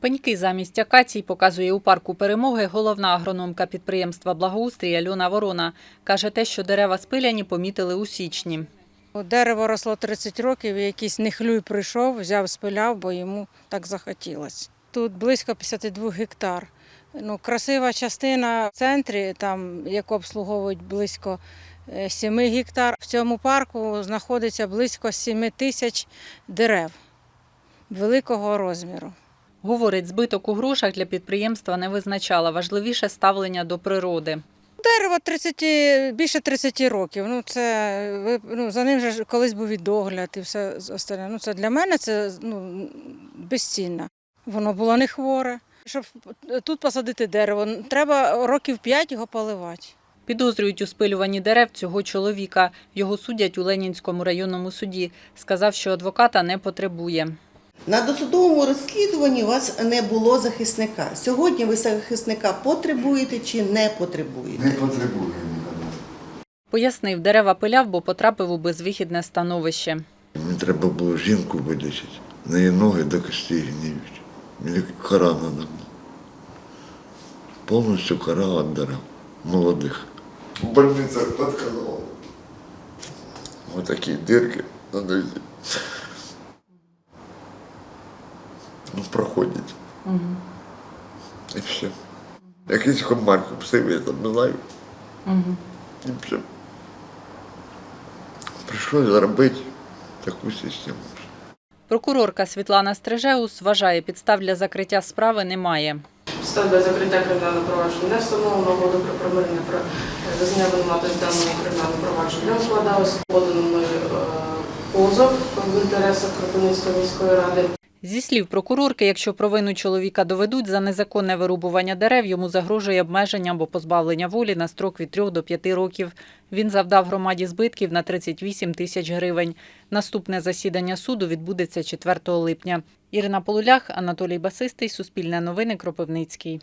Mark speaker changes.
Speaker 1: Пеньки замість акацій показує у парку перемоги головна агрономка підприємства Благоустрій Альона Ворона. Каже, те, що дерева спиляні, помітили у січні.
Speaker 2: Дерево росло 30 років, і якийсь нехлюй прийшов, взяв, спиляв, бо йому так захотілося. Тут близько 52 гектар. Ну, красива частина в центрі, там, яку обслуговують близько е, 7 гектар. В цьому парку знаходиться близько 7 тисяч дерев великого розміру.
Speaker 1: Говорить, збиток у грошах для підприємства не визначала. Важливіше ставлення до природи.
Speaker 2: Дерево 30, більше 30 років. Ну, це, ну, за ним же колись був і догляд і все остальне. Ну, це для мене це ну, безцінно. Воно було не хворе. Щоб тут посадити дерево, треба років 5 його поливати.
Speaker 1: Підозрюють у спилюванні дерев цього чоловіка. Його судять у Ленінському районному суді. Сказав, що адвоката не потребує.
Speaker 3: На досудовому розслідуванні у вас не було захисника. Сьогодні ви захисника потребуєте чи не потребуєте?
Speaker 4: Не потребує ніколи.
Speaker 1: Пояснив, дерева пиляв, бо потрапив у безвихідне становище.
Speaker 4: Мені треба було жінку вилічити. В неї ноги до кості гніють. Мені кора надо. Повністю кора від дерев. Молодих. В больницях відказували. Ось такі дірки на проходять. І все. Якийсь комар купсив, я там не знаю. І все. Прийшлося зробити таку систему.
Speaker 1: Прокурорка Світлана Стрижеус вважає, підстав для закриття справи немає.
Speaker 5: Підстав для закриття кримінального провадження не встановлено угоду про примирення про визнання винуватості даного кримінального провадження не складалося. Поданий е, позов в інтересах Кропивницької міської ради.
Speaker 1: Зі слів прокурорки, якщо провину чоловіка доведуть за незаконне вирубування дерев, йому загрожує обмеження або позбавлення волі на строк від 3 до 5 років. Він завдав громаді збитків на 38 тисяч гривень. Наступне засідання суду відбудеться 4 липня. Ірина Полулях, Анатолій Басистий, Суспільне новини, Кропивницький.